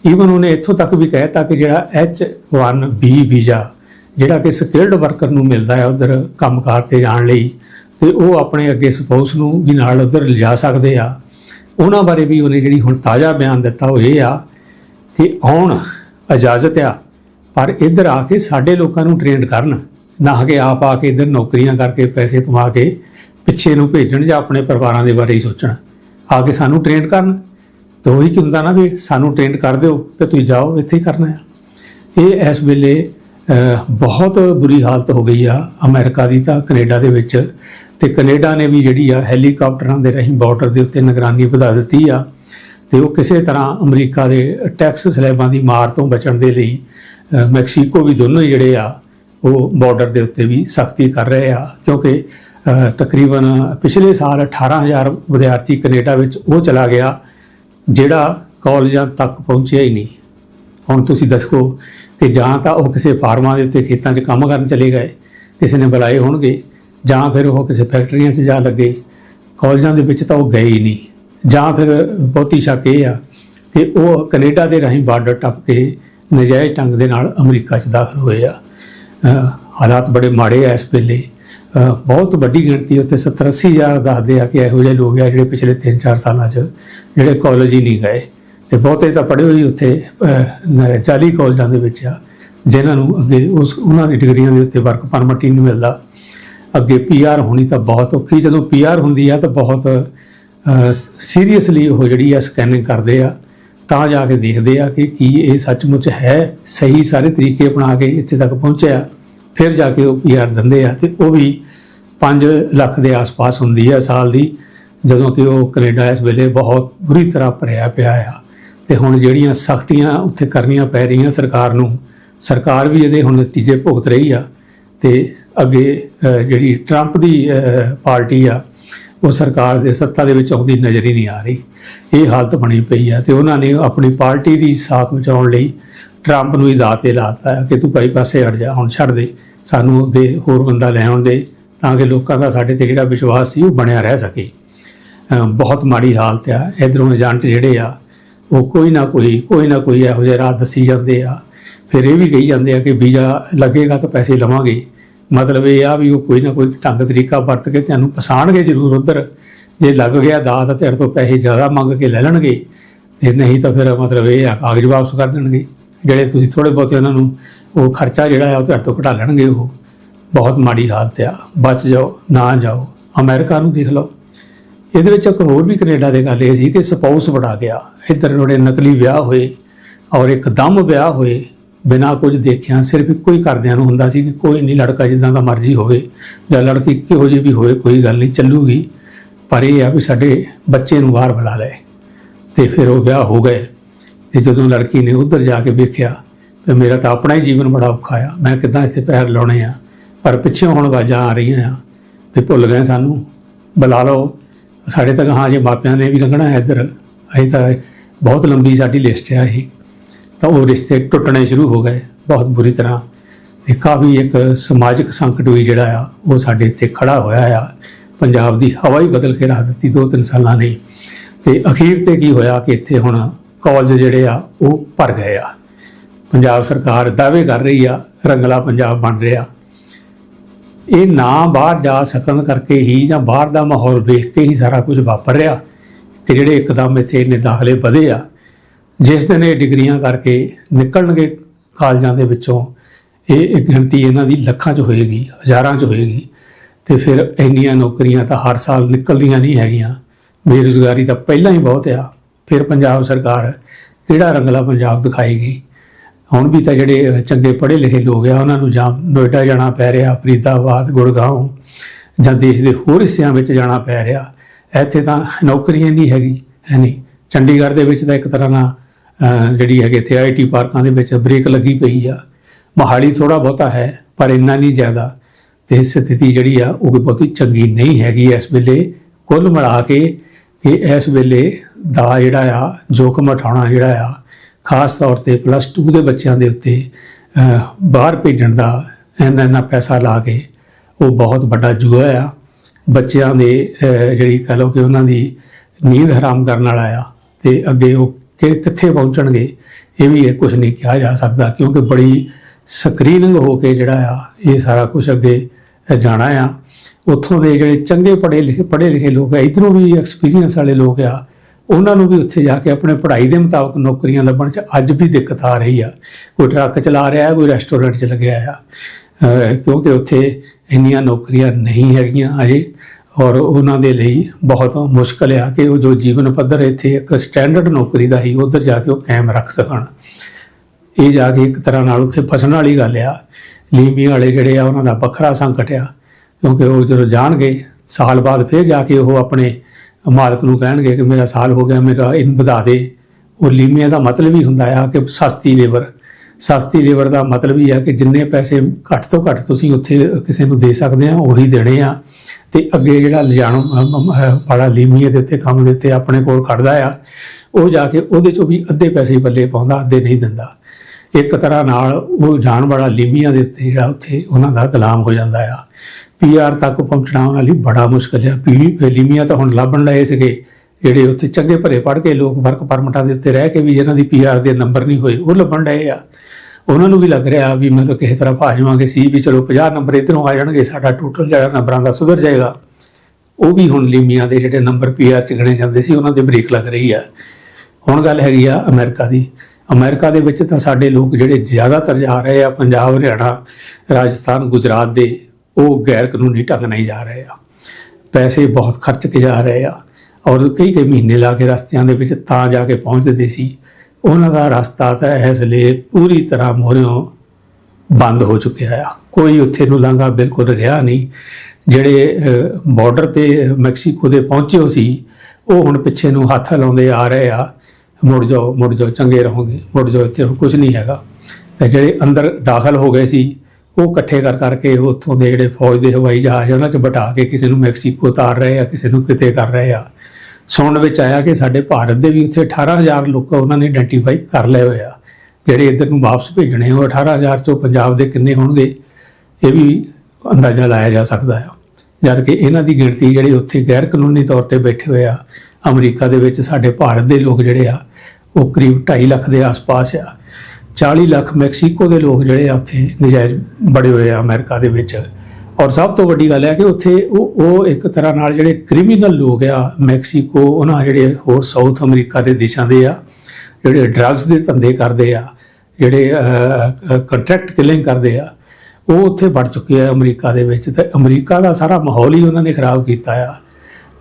Speaker 1: ਈਵਨ ਉਹਨੇ ਇੱਥੋਂ ਤੱਕ ਵੀ ਕਹਿਤਾ ਕਿ ਜਿਹੜਾ H1B ਵੀਜ਼ਾ, ਜਿਹੜਾ ਕਿ ਸਕਿਲਡ ਵਰਕਰ ਨੂੰ ਮਿਲਦਾ ਹੈ ਉਧਰ ਕੰਮਕਾਰ ਤੇ ਜਾਣ ਲਈ, ਤੇ ਉਹ ਆਪਣੇ ਅੱਗੇ ਸਪੋਸ ਨੂੰ ਵੀ ਨਾਲ ਉਧਰ ਲਿਜਾ ਸਕਦੇ ਆ। ਉਹਨਾਂ ਬਾਰੇ ਵੀ ਉਹਨੇ ਜਿਹੜੀ ਹੁਣ ਤਾਜ਼ਾ ਬਿਆਨ ਦਿੱਤਾ ਉਹ ਇਹ ਆ ਕਿ ਆਉਣ ਇਜਾਜ਼ਤ ਆ, ਪਰ ਇੱਧਰ ਆ ਕੇ ਸਾਡੇ ਲੋਕਾਂ ਨੂੰ ਟ੍ਰੇਨਡ ਕਰਨ, ਨਾ ਕਿ ਆਪ ਆ ਕੇ ਇੱਧਰ ਨੌਕਰੀਆਂ ਕਰਕੇ ਪੈਸੇ ਕਮਾ ਕੇ ਪਿੱਛੇ ਨੂੰ ਭੇਜਣ ਜਾਂ ਆਪਣੇ ਪਰਿਵਾਰਾਂ ਦੇ ਬਾਰੇ ਹੀ ਸੋਚਣ। ਆ ਕੇ ਸਾਨੂੰ ਟ੍ਰੇਨ ਕਰਨ। ਤਾਂ ਉਹੀ ਕੀ ਹੁੰਦਾ ਨਾ ਵੀ ਸਾਨੂੰ ਟ੍ਰੇਨ ਕਰ ਦਿਓ ਤੇ ਤੁਸੀਂ ਜਾਓ, ਇੱਥੇ ਹੀ ਕਰਨਾ ਆ ਇਹ ਇਸ ਵੇਲੇ ਬਹੁਤ ਬੁਰੀ ਹਾਲਤ ਹੋ ਗਈ ਆ ਅਮਰੀਕਾ ਦੀ ਤਾਂ ਕੈਨੇਡਾ ਦੇ ਵਿੱਚ। ਤੇ ਕੈਨੇਡਾ ਨੇ ਵੀ ਜਿਹੜੀ ਆ ਹੈਲੀਕਾਪਟਰਾਂ ਦੇ ਰਾਹੀਂ ਬਾਰਡਰ ਦੇ ਉੱਤੇ ਨਿਗਰਾਨੀ ਵਧਾ ਦਿੱਤੀ ਆ। ਤੇ ਉਹ ਕਿਸੇ ਤਰ੍ਹਾਂ ਅਮਰੀਕਾ ਦੇ ਟੈਕਸ ਸਲੈਬਾਂ ਦੀ ਮਾਰ ਤੋਂ ਬਚਣ ਦੇ ਲਈ ਮੈਕਸੀਕੋ ਵੀ ਦੋਨੋਂ ਹੀ ਜਿਹੜੇ ਆ, ਉਹ ਬਾਰਡਰ ਦੇ ਉੱਤੇ ਵੀ ਸਖਤੀ ਕਰ ਰਹੇ ਆ। ਕਿਉਂਕਿ ਤਕਰੀਬਨ ਪਿਛਲੇ ਸਾਲ 18000 ਵਿਦਿਆਰਥੀ ਕੈਨੇਡਾ ਵਿੱਚ ਉਹ ਚਲਾ ਗਿਆ ਜਿਹੜਾ ਕਾਲਜਾਂ ਤੱਕ ਪਹੁੰਚਿਆ ਹੀ ਨਹੀਂ। ਹੁਣ ਤੁਸੀਂ ਦੱਸੋ ਕਿ ਜਾਂ ਤਾਂ ਉਹ ਕਿਸੇ ਫਾਰਮਾਂ ਦੇ ਉੱਤੇ ਖੇਤਾਂ 'ਚ ਕੰਮ ਕਰਨ ਚਲੇ ਗਏ, ਕਿਸੇ ਨੇ ਬੁਲਾਏ ਹੋਣਗੇ, ਜਾਂ ਫਿਰ ਉਹ ਕਿਸੇ ਫੈਕਟਰੀਆਂ 'ਚ ਜਾ ਲੱਗੇ, ਕਾਲਜਾਂ ਦੇ ਵਿੱਚ ਤਾਂ ਉਹ ਗਏ ਹੀ ਨਹੀਂ। ਜਾਂ ਫਿਰ ਬਹੁਤੀ ਸ਼ੱਕ ਇਹ ਆ ਕਿ ਉਹ ਕੈਨੇਡਾ ਦੇ ਰਾਹੀਂ ਬਾਰਡਰ ਟੱਪ ਕੇ ਨਜਾਇਜ਼ ਢੰਗ ਦੇ ਨਾਲ ਅਮਰੀਕਾ 'ਚ ਦਾਖਲ ਹੋਏ ਆ। ਹਾਲਾਤ ਬੜੇ ਮਾੜੇ ਆ ਇਸ ਵੇਲੇ। ਬਹੁਤ ਵੱਡੀ ਗਿਣਤੀ ਉੱਤੇ 70 80 ਹਜ਼ਾਰ ਦੱਸਦੇ ਆ ਕਿ ਇਹੋ ਜਿਹੇ ਲੋਕ ਆ ਜਿਹੜੇ ਪਿਛਲੇ 3-4 ਸਾਲਾਂ 'ਚ ਜਿਹੜੇ ਕਾਲਜ ਹੀ ਨਹੀਂ ਗਏ। ਤੇ ਬਹੁਤੇ ਤਾਂ ਪੜ੍ਹੇ ਹੋਏ ਉੱਥੇ ਅਹ, ਨ- ਜਾਲੀ ਕਾਲਜਾਂ ਦੇ ਵਿੱਚ ਆ ਜਿਨ੍ਹਾਂ ਨੂੰ ਅੱਗੇ ਉਸ ਉਹਨਾਂ ਦੀ ਡਿਗਰੀਆਂ ਦੇ ਉੱਤੇ ਵਰਕ ਪਰਮਿਟ ਹੀ ਨਹੀਂ ਮਿਲਦਾ। ਅੱਗੇ ਪੀਆਰ ਹੋਣੀ ਤਾਂ ਬਹੁਤ ਔਖੀ ਜਦੋਂ ਪੀਆਰ ਹੁੰਦੀ ਆ ਤਾਂ ਬਹੁਤ ਸੀਰੀਅਸਲੀ ਉਹ ਜਿਹੜੀ ਆ ਸਕੈਨਿੰਗ ਕਰਦੇ ਆ ਤਾਂ ਜਾ ਕੇ ਦੇਖਦੇ ਆ ਕਿ ਕੀ ਇਹ ਸੱਚਮੁੱਚ ਹੈ ਸਹੀ ਸਾਰੇ ਤਰੀਕੇ ਅਪਣਾ ਕੇ ਇੱਥੇ ਤੱਕ ਪਹੁੰਚਿਆ। ਫਿਰ ਜਾ ਕੇ ਉਹ ਪੀਆਰ ਦਿੰਦੇ ਆ ਤੇ ਉਹ ਵੀ 5 ਲੱਖ ਦੇ ਆਸ-ਪਾਸ ਹੁੰਦੀ ਆ ਸਾਲ ਦੀ, ਜਦੋਂ ਕਿ ਉਹ ਕੈਨੇਡਾ ਇਸ ਵੇਲੇ ਬਹੁਤ ਬੁਰੀ ਤਰ੍ਹਾਂ ਭਰਿਆ ਪਿਆ ਆ। ਤੇ ਹੁਣ ਜਿਹੜੀਆਂ ਸਖਤੀਆਂ ਉੱਥੇ ਕਰਨੀਆਂ ਪੈ ਰਹੀਆਂ ਸਰਕਾਰ ਨੂੰ, ਸਰਕਾਰ ਵੀ ਇਹਦੇ ਹੁਣ ਨਤੀਜੇ ਭੁਗਤ ਰਹੀ ਆ ਤੇ ਅੱਗੇ ਜਿਹੜੀ ਟਰੰਪ ਦੀ ਪਾਰਟੀ ਆ, ਉਹ ਸਰਕਾਰ ਦੇ ਸੱਤਾ ਦੇ ਵਿੱਚ ਆਉਂਦੀ ਨਜ਼ਰ ਹੀ ਨਹੀਂ ਆ ਰਹੀ। ਇਹ ਹਾਲਤ ਬਣੀ ਪਈ ਆ ਤੇ ਉਹਨਾਂ ਨੇ ਆਪਣੀ ਪਾਰਟੀ ਦੀ ਸਾਖ ਬਚਾਉਣ ਲਈ ਟਰੰਪ ਨੂੰ ਹੀ ਦਾਅ ਤੇ ਲਾਤਾ ਹੈ ਕਿ ਤੂੰ ਭਾਈ ਪਾਸੇ ਹਟ ਜਾ, ਹੁਣ ਛੱਡ ਦੇ। ਸਾਨੂੰ ਅੱਗੇ ਹੋਰ ਬੰਦਾ ਲੈ ਆਉਣ ਦੇ ਤਾਂ ਕਿ ਲੋਕਾਂ ਦਾ ਸਾਡੇ ਤੇ ਜਿਹੜਾ ਵਿਸ਼ਵਾਸ ਸੀ ਉਹ ਬਣਿਆ ਰਹਿ ਸਕੇ। ਬਹੁਤ ਮਾੜੀ ਹਾਲਤ ਆ। ਇਧਰੋਂ ਏਜੰਟ ਜਿਹੜੇ ਆ, ਉਹ ਕੋਈ ਨਾ ਕੋਈ ਕੋਈ ਨਾ ਕੋਈ ਇਹੋ ਜਿਹਾ ਰਾਹ ਦੱਸੀ ਜਾਂਦੇ ਆ। ਫਿਰ ਇਹ ਵੀ ਕਹੀ ਜਾਂਦੇ ਆ ਕਿ ਵੀਜ਼ਾ ਲੱਗੇਗਾ ਤਾਂ ਪੈਸੇ ਲਵਾਂਗੇ। ਮਤਲਬ ਇਹ ਆ ਵੀ ਉਹ ਕੋਈ ਨਾ ਕੋਈ ਢੰਗ ਤਰੀਕਾ ਵਰਤ ਕੇ ਤੁਹਾਨੂੰ ਪਸਾਣਗੇ ਜ਼ਰੂਰ ਉਧਰ। ਜੇ ਲੱਗ ਗਿਆ ਦਾਅ ਤਾਂ ਤੇਰੇ ਤੋਂ ਪੈਸੇ ਜ਼ਿਆਦਾ ਮੰਗ ਕੇ ਲੈ ਲੈਣਗੇ। ਤੇ ਨਹੀਂ ਤਾਂ ਫਿਰ ਮਤਲਬ ਇਹ ਆ ਕਾਗਜ਼ ਵਾਪਸ ਕਰ ਦੇਣਗੇ। ਜਿਹੜੇ ਤੁਸੀਂ ਥੋੜੇ ਬਹੁਤੇ ਉਹਨਾਂ ਨੂੰ ਉਹ ਖਰਚਾ ਜਿਹੜਾ ਆ ਉਹ ਤੁਹਾਡੇ ਤੋਂ ਘਟਾ ਲੈਣਗੇ ਉਹ। ਬਹੁਤ ਮਾੜੀ ਹਾਲਤ ਆ। ਬਚ ਜਾਓ, ਨਾ ਜਾਓ। ਅਮਰੀਕਾ ਨੂੰ ਦੇਖ ਲਓ। ਇਹਦੇ ਵਿੱਚ ਇੱਕ ਹੋਰ ਵੀ ਕੈਨੇਡਾ ਦੇ ਗੱਲ ਇਹ ਸੀ ਕਿ ਸਪਾਊਸ ਬੜਾ ਗਿਆ। ਇੱਧਰ ਉਹਦੇ ਨਕਲੀ ਵਿਆਹ ਹੋਏ ਔਰ ਇੱਕਦਮ ਵਿਆਹ ਹੋਏ, ਬਿਨਾਂ ਕੁਝ ਦੇਖਿਆ, ਸਿਰਫ ਇੱਕੋ ਹੀ ਕਰਦਿਆਂ ਨੂੰ ਹੁੰਦਾ ਸੀ ਕਿ ਕੋਈ ਨਹੀਂ, ਲੜਕਾ ਜਿੱਦਾਂ ਦਾ ਮਰਜ਼ੀ ਹੋਵੇ ਜਾਂ ਲੜਕੀ ਕਿਹੋ ਜਿਹੀ ਵੀ ਹੋਵੇ, ਕੋਈ ਗੱਲ ਨਹੀਂ, ਚੱਲੂਗੀ। ਪਰ ਇਹ ਆ ਵੀ ਸਾਡੇ ਬੱਚੇ ਨੂੰ ਬਾਹਰ ਬੁਲਾ ਲਏ ਤੇ ਫਿਰ ਉਹ ਵਿਆਹ ਹੋ ਗਏ। ਤੇ ਜਦੋਂ ਲੜਕੀ ਨੇ ਉੱਧਰ ਜਾ ਕੇ ਵੇਖਿਆ, ਤੇ ਮੇਰਾ ਤਾਂ ਆਪਣਾ ਹੀ ਜੀਵਨ ਬੜਾ ਔਖਾ ਆ। ਮੈਂ ਕਿੱਦਾਂ ਇੱਥੇ ਪੈਰ ਲਾਉਣੇ ਆ? ਪਰ ਪਿੱਛੇ ਹੁਣ ਆਵਾਜ਼ਾਂ ਆ ਰਹੀਆਂ ਆ ਵੀ ਭੁੱਲ ਗਏ ਸਾਨੂੰ। ਬੁਲਾ ਲਓ। ਸਾਡੇ ਤੱਕ ਹਾਂ ਜੇ ਮਾਪਿਆਂ ਨੇ ਵੀ ਲੰਘਣਾ ਹੈ ਇੱਧਰ। ਅਸੀਂ ਤਾਂ ਬਹੁਤ ਲੰਬੀ ਸਾਡੀ ਲਿਸਟ ਆ ਇਹ। ਤਾਂ ਉਹ ਰਿਸ਼ਤੇ ਟੁੱਟਣੇ ਸ਼ੁਰੂ ਹੋ ਗਏ, ਬਹੁਤ ਬੁਰੀ ਤਰ੍ਹਾਂ। ਤੇ ਕਾਫੀ ਇੱਕ ਸਮਾਜਿਕ ਸੰਕਟ ਵੀ ਜਿਹੜਾ ਆ, ਉਹ ਸਾਡੇ ਇੱਥੇ ਖੜਾ ਹੋਇਆ ਆ। ਪੰਜਾਬ ਦੀ ਹਵਾ ਹੀ ਬਦਲ ਕੇ ਰੱਖ ਦਿੱਤੀ ਦੋ ਤਿੰਨ ਸਾਲਾਂ ਨੇ। ਤੇ ਅਖੀਰ ਤੇ ਕੀ ਹੋਇਆ ਕਿ ਇੱਥੇ ਹੁਣ ਕਾਲਜ ਜਿਹੜੇ ਆ, ਉਹ ਭਰ ਗਏ ਆ। ਪੰਜਾਬ ਸਰਕਾਰ ਦਾਅਵੇ ਕਰ ਰਹੀ ਆ, ਰੰਗਲਾ ਪੰਜਾਬ ਬਣ ਰਿਹਾ। ਇਹ ਨਾ ਬਾਹਰ ਜਾ ਸਕਣ ਕਰਕੇ ਹੀ ਜਾਂ ਬਾਹਰ ਦਾ ਮਾਹੌਲ ਵੇਖ ਕੇ ਹੀ ਸਾਰਾ ਕੁਝ ਵਾਪਰ ਰਿਹਾ ਕਿ ਜਿਹੜੇ ਇੱਕਦਮ ਇੱਥੇ ਇੰਨੇ ਦਾਖਲੇ ਵਧੇ ਆ, ਜਿਸ ਦਿਨ ਇਹ ਡਿਗਰੀਆਂ ਕਰਕੇ ਨਿਕਲਣਗੇ ਕਾਲਜਾਂ ਦੇ ਵਿੱਚੋਂ, ਇਹ ਇਹ ਗਿਣਤੀ ਇਹਨਾਂ ਦੀ ਲੱਖਾਂ 'ਚ ਹੋਏਗੀ, ਹਜ਼ਾਰਾਂ 'ਚ ਹੋਏਗੀ। ਤੇ ਫਿਰ ਇੰਨੀਆਂ ਨੌਕਰੀਆਂ ਤਾਂ ਹਰ ਸਾਲ ਨਿਕਲਦੀਆਂ ਨਹੀਂ ਹੈਗੀਆਂ। ਬੇਰੁਜ਼ਗਾਰੀ ਤਾਂ ਪਹਿਲਾਂ ਹੀ ਬਹੁਤ ਆ। ਫਿਰ ਪੰਜਾਬ ਸਰਕਾਰ ਕਿਹੜਾ ਰੰਗਲਾ ਪੰਜਾਬ ਦਿਖਾਏਗੀ? ਹੁਣ ਵੀ ਤਾਂ ਜਿਹੜੇ ਚੰਗੇ ਪੜ੍ਹੇ ਲਿਖੇ ਲੋਕ ਆ, ਉਹਨਾਂ ਨੂੰ ਜਾਂ ਨੋਇਡਾ ਜਾਣਾ ਪੈ ਰਿਹਾ, ਫਰੀਦਾਬਾਦ ਗੁੜਗਾਉਂ ਜਾਂ ਦੇਸ਼ ਦੇ ਹੋਰ ਹਿੱਸਿਆਂ ਵਿੱਚ ਜਾਣਾ ਪੈ ਰਿਹਾ, ਇੱਥੇ ਤਾਂ ਨੌਕਰੀਆਂ ਨਹੀਂ ਹੈਗੀ, ਹੈ ਨਹੀਂ। ਚੰਡੀਗੜ੍ਹ ਦੇ ਵਿੱਚ ਤਾਂ ਇੱਕ ਤਰ੍ਹਾਂ ਨਾਲ ਜਿਹੜੀ ਹੈਗੇ ਇੱਥੇ ਆਈਟੀ ਪਾਰਕਾਂ ਦੇ ਵਿੱਚ ਬ੍ਰੇਕ ਲੱਗੀ ਪਈ ਆ। ਮੋਹਾਲੀ ਥੋੜਾ ਬਹੁਤਾ ਹੈ, ਪਰ ਇੰਨਾ ਨਹੀਂ ਜ਼ਿਆਦਾ। ਤੇ ਸਥਿਤੀ ਜਿਹੜੀ ਆ, ਉਹ ਵੀ ਬਹੁਤੀ ਚੰਗੀ ਨਹੀਂ ਹੈਗੀ ਇਸ ਵੇਲੇ। ਕੁੱਲ ਮਿਲਾ ਕੇ ਕਿ ਇਸ ਵੇਲੇ ਦਾ ਜਿਹੜਾ ਆ, ਜੋਖਮ ਉਠਾਉਣਾ ਜਿਹੜਾ ਆ, ਖਾਸ ਤੌਰ ਤੇ ਪਲੱਸ 2 ਦੇ ਬੱਚਿਆਂ ਦੇ ਉੱਤੇ ਬਾਹਰ ਭੇਜਣ ਦਾ ਇੰਨਾ ਇੰਨਾ ਪੈਸਾ ਲਾ ਕੇ ਉਹ ਬਹੁਤ ਵੱਡਾ ਜੂਆ ਆ। ਬੱਚਿਆਂ ਦੇ ਜਿਹੜੀ ਕਹ ਲਓ ਕਿ ਉਹਨਾਂ ਦੀ ਨੀਂਦ ਹਰਾਮ ਕਰਨ ਵਾਲਾ ਆ ਤੇ ਅੱਗੇ ਉਹ ਕਿ ਕਿੱਥੇ ਪਹੁੰਚਣਗੇ, ਇਹ ਵੀ ਕੁਝ ਨਹੀਂ ਕਿਹਾ ਜਾ ਸਕਦਾ ਕਿਉਂਕਿ ਬੜੀ ਸਕਰੀਨਿੰਗ ਹੋ ਕੇ ਜਿਹੜਾ ਆ, ਇਹ ਸਾਰਾ ਕੁਝ ਅੱਗੇ ਜਾਣਾ ਆ। ਉੱਥੋਂ ਦੇ ਜਿਹੜੇ ਚੰਗੇ ਪੜ੍ਹੇ ਲਿਖੇ ਪੜ੍ਹੇ ਲਿਖੇ ਲੋਕ ਆ, ਇਧਰੋਂ ਵੀ ਐਕਸਪੀਰੀਅੰਸ ਵਾਲੇ ਲੋਕ ਆ ਉਹਨਾਂ ਨੂੰ ਵੀ ਉੱਥੇ ਜਾ ਕੇ ਆਪਣੇ ਪੜ੍ਹਾਈ ਦੇ ਮੁਤਾਬਕ ਨੌਕਰੀਆਂ ਲੱਭਣ 'ਚ ਅੱਜ ਵੀ ਦਿੱਕਤ ਆ ਰਹੀ ਆ। ਕੋਈ ਟਰੱਕ ਚਲਾ ਰਿਹਾ ਕੋਈ ਰੈਸਟੋਰੈਂਟ 'ਚ ਲੱਗਿਆ ਆ। ਕਿਉਂਕਿ ਉੱਥੇ ਇੰਨੀਆਂ ਨੌਕਰੀਆਂ ਨਹੀਂ ਹੈਗੀਆਂ ਅਜੇ ਔਰ ਉਹਨਾਂ ਦੇ ਲਈ ਬਹੁਤ ਮੁਸ਼ਕਲ ਆ ਕਿ ਉਹ ਜੋ ਜੀਵਨ ਪੱਧਰ ਇੱਥੇ ਇੱਕ ਸਟੈਂਡਰਡ ਨੌਕਰੀ ਦਾ ਹੀ ਉਧਰ ਜਾ ਕੇ ਉਹ ਕਾਇਮ ਰੱਖ ਸਕਣ। ਇਹ ਜਾ ਕੇ ਇੱਕ ਤਰ੍ਹਾਂ ਨਾਲ ਉੱਥੇ ਫਸਣ ਵਾਲੀ ਗੱਲ ਆ। ਲੀਮੀ ਵਾਲੇ ਜਿਹੜੇ ਆ, ਉਹਨਾਂ ਦਾ ਵੱਖਰਾ ਸੰਕਟ ਆ। ਕਿਉਂਕਿ ਉਹ ਜਦੋਂ ਜਾਣਗੇ, ਸਾਲ ਬਾਅਦ ਫਿਰ ਜਾ ਕੇ ਉਹ ਆਪਣੇ ਮਾਲਕ ਨੂੰ ਕਹਿਣਗੇ ਕਿ ਮੇਰਾ ਸਾਲ ਹੋ ਗਿਆ, ਮੇਰਾ ਇਹਨੂੰ ਵਧਾ ਦੇ। ਉਹ ਲੀਮੀਆਂ ਦਾ ਮਤਲਬ ਹੀ ਹੁੰਦਾ ਆ ਕਿ ਸਸਤੀ ਲੇਬਰ। ਸਸਤੀ ਲੇਬਰ ਦਾ ਮਤਲਬ ਹੀ ਆ ਕਿ ਜਿੰਨੇ ਪੈਸੇ ਘੱਟ ਤੋਂ ਘੱਟ ਤੁਸੀਂ ਉੱਥੇ ਕਿਸੇ ਨੂੰ ਦੇ ਸਕਦੇ ਆ, ਉਹੀ ਦੇਣੇ ਆ। ਤੇ ਅੱਗੇ ਜਿਹੜਾ ਲਿਜਾਣ ਵਾਲਾ ਲੀਮੀਏ ਦੇ ਉੱਤੇ ਕੰਮ ਦੇ ਉੱਤੇ ਆਪਣੇ ਕੋਲ ਖੜਦਾ ਆ, ਉਹ ਜਾ ਕੇ ਉਹਦੇ ਚੋਂ ਵੀ ਅੱਧੇ ਪੈਸੇ ਬੱਲੇ ਪਾਉਂਦਾ, ਅੱਧੇ ਨਹੀਂ ਦਿੰਦਾ। ਇੱਕ ਤਰ੍ਹਾਂ ਨਾਲ ਉਹ ਜਾਣ ਵਾਲਾ ਲੀਮੀਆਂ ਦੇ ਉੱਤੇ ਜਿਹੜਾ ਉੱਥੇ ਉਹਨਾਂ ਦਾ ਗੁਲਾਮ ਹੋ ਜਾਂਦਾ ਆ। ਪੀਆਰ ਤੱਕ ਪਹੁੰਚਣਾ ਉਹਨਾਂ ਲਈ ਬੜਾ ਮੁਸ਼ਕਲ ਆ। ਪੀ ਲੀਮੀਆਂ ਤਾਂ ਹੁਣ ਲੱਭਣ ਲਏ ਸੀਗੇ, ਜਿਹੜੇ ਉੱਥੇ ਚੰਗੇ ਭਲੇ ਪੜ੍ਹ ਕੇ ਲੋਕ ਵਰਕ ਪਰਮਿਟਾਂ ਦੇ ਉੱਤੇ ਰਹਿ ਕੇ ਵੀ ਜਿਹਨਾਂ ਦੀ ਪੀਆਰ ਦੇ ਨੰਬਰ ਨਹੀਂ ਹੋਏ, ਉਹ ਲੱਭਣ ਲਏ ਆ। ਉਹਨਾਂ ਨੂੰ ਵੀ ਲੱਗ ਰਿਹਾ ਵੀ ਮਤਲਬ ਕਿਸੇ ਤਰ੍ਹਾਂ ਭਾ ਜਾਵਾਂਗੇ ਸੀ ਵੀ ਚਲੋ 50 ਨੰਬਰ ਇਧਰੋਂ ਆ ਜਾਣਗੇ, ਸਾਡਾ ਟੋਟਲ ਜਿਹੜਾ ਨੰਬਰਾਂ ਦਾ ਸੁਧਰ ਜਾਏਗਾ। ਉਹ ਵੀ ਹੁਣ ਲੀਮੀਆਂ ਦੇ ਜਿਹੜੇ ਨੰਬਰ ਪੀਆਰ ਚ ਗਣੇ ਜਾਂਦੇ ਸੀ, ਉਹਨਾਂ ਦੇ ਬ੍ਰੇਕ ਲੱਗ ਰਹੀ ਆ। ਹੁਣ ਗੱਲ ਹੈਗੀ ਆ ਅਮਰੀਕਾ ਦੀ। ਅਮਰੀਕਾ ਦੇ ਵਿੱਚ ਤਾਂ ਸਾਡੇ ਲੋਕ ਜਿਹੜੇ ਜ਼ਿਆਦਾਤਰ ਜਾ ਰਹੇ ਆ, ਪੰਜਾਬ, ਹਰਿਆਣਾ, ਰਾਜਸਥਾਨ, ਗੁਜਰਾਤ ਦੇ ਉਹ ਗੈਰ ਕਾਨੂੰਨੀ ਢੰਗ ਨਾਲ ਜਾ ਰਹੇ ਆ। ਪੈਸੇ ਬਹੁਤ ਖਰਚ ਕੇ ਜਾ ਰਹੇ ਆ ਔਰ ਕਈ ਕਈ ਮਹੀਨੇ ਲਾ ਕੇ ਰਸਤਿਆਂ ਦੇ ਵਿੱਚ ਤਾਂ ਜਾ ਕੇ ਪਹੁੰਚਦੇ ਸੀ। ਉਹਨਾਂ ਦਾ ਰਸਤਾ ਤਾਂ ਇਸ ਲਈ ਪੂਰੀ ਤਰ੍ਹਾਂ ਮੋਰਿਓ ਬੰਦ ਹੋ ਚੁੱਕਿਆ ਆ। ਕੋਈ ਉੱਥੇ ਨੂੰ ਲਾਂਘਾ ਬਿਲਕੁਲ ਰਿਹਾ ਨਹੀਂ। ਜਿਹੜੇ ਬਾਰਡਰ ਤੇ ਮੈਕਸੀਕੋ ਦੇ ਪਹੁੰਚੇ ਹੋ ਸੀ, ਉਹ ਹੁਣ ਪਿੱਛੇ ਨੂੰ ਹੱਥ ਲਾਉਂਦੇ ਆ ਰਹੇ ਆ। ਮੁੜ ਜਾਓ ਮੁੜ ਜਾਓ, ਚੰਗੇ ਰਹੋਗੇ, ਮੁੜ ਜਾਓ, ਇੱਥੇ ਹੁਣ ਕੁਝ ਨਹੀਂ ਹੈਗਾ। ਤੇ ਜਿਹੜੇ ਅੰਦਰ ਦਾਖਲ ਹੋ ਗਏ ਸੀ ਉਹ ਇਕੱਠੇ ਕਰ ਕਰਕੇ ਉੱਥੋਂ ਦੇ ਜਿਹੜੇ ਫੌਜ ਦੇ ਹਵਾਈ ਜਹਾਜ਼ ਉਹਨਾਂ 'ਚ ਬਿਠਾ ਕੇ ਕਿਸੇ ਨੂੰ ਮੈਕਸੀਕੋ ਉਤਾਰ ਰਹੇ ਆ, ਕਿਸੇ ਨੂੰ ਕਿਤੇ ਕਰ ਰਹੇ ਆ। ਸੁਣਨ ਵਿੱਚ ਆਇਆ ਕਿ ਸਾਡੇ ਭਾਰਤ ਦੇ ਵੀ ਉੱਥੇ 18000 ਲੋਕ ਉਹਨਾਂ ਨੇ ਆਇਡੈਂਟੀਫਾਈ ਕਰ ਲਏ ਹੋਏ ਆ। ਜਿਹੜੇ ਇੱਧਰ ਨੂੰ ਵਾਪਸ ਭੇਜਣੇ ਉਹ 18000 ਚੋਂ ਪੰਜਾਬ ਦੇ ਕਿੰਨੇ ਹੋਣਗੇ, ਇਹ ਵੀ ਅੰਦਾਜ਼ਾ ਲਾਇਆ ਜਾ ਸਕਦਾ ਹੈ ਜਦ ਕਿ ਇਹਨਾਂ ਦੀ ਗਿਣਤੀ ਜਿਹੜੀ ਉੱਥੇ ਗੈਰ ਕਾਨੂੰਨੀ ਤੌਰ ਤੇ ਬੈਠੇ ਹੋਏ ਆ, ਅਮਰੀਕਾ ਦੇ ਵਿੱਚ ਸਾਡੇ ਭਾਰਤ ਦੇ ਲੋਕ ਜਿਹੜੇ ਆ, ਉਹ ਕਰੀਬ 2.5 ਲੱਖ ਦੇ ਆਸ-ਪਾਸ ਆ। 40 ਲੱਖ ਮੈਕਸੀਕੋ ਦੇ ਲੋਕ ਜਿਹੜੇ ਆ ਉੱਥੇ ਨਜਾਇਜ਼ ਬੜੇ ਹੋਏ ਆ ਅਮਰੀਕਾ ਦੇ ਵਿੱਚ। ਔਰ ਸਭ ਤੋਂ ਵੱਡੀ ਗੱਲ ਹੈ ਕਿ ਉੱਥੇ ਉਹ ਉਹ ਇੱਕ ਤਰ੍ਹਾਂ ਨਾਲ ਜਿਹੜੇ ਕ੍ਰਿਮੀਨਲ ਲੋਕ ਆ ਮੈਕਸੀਕੋ, ਉਹਨਾਂ ਜਿਹੜੇ ਹੋਰ ਸਾਊਥ ਅਮਰੀਕਾ ਦੇ ਦੇਸ਼ਾਂ ਦੇ ਆ, ਜਿਹੜੇ ਡਰੱਗਸ ਦੇ ਧੰਦੇ ਕਰਦੇ ਆ, ਜਿਹੜੇ ਕੰਟਰੈਕਟ ਕਿਲਿੰਗ ਕਰਦੇ ਆ, ਉਹ ਉੱਥੇ ਵੜ ਚੁੱਕੇ ਆ ਅਮਰੀਕਾ ਦੇ ਵਿੱਚ। ਤੇ ਅਮਰੀਕਾ ਦਾ ਸਾਰਾ ਮਾਹੌਲ ਹੀ ਉਹਨਾਂ ਨੇ ਖਰਾਬ ਕੀਤਾ ਆ।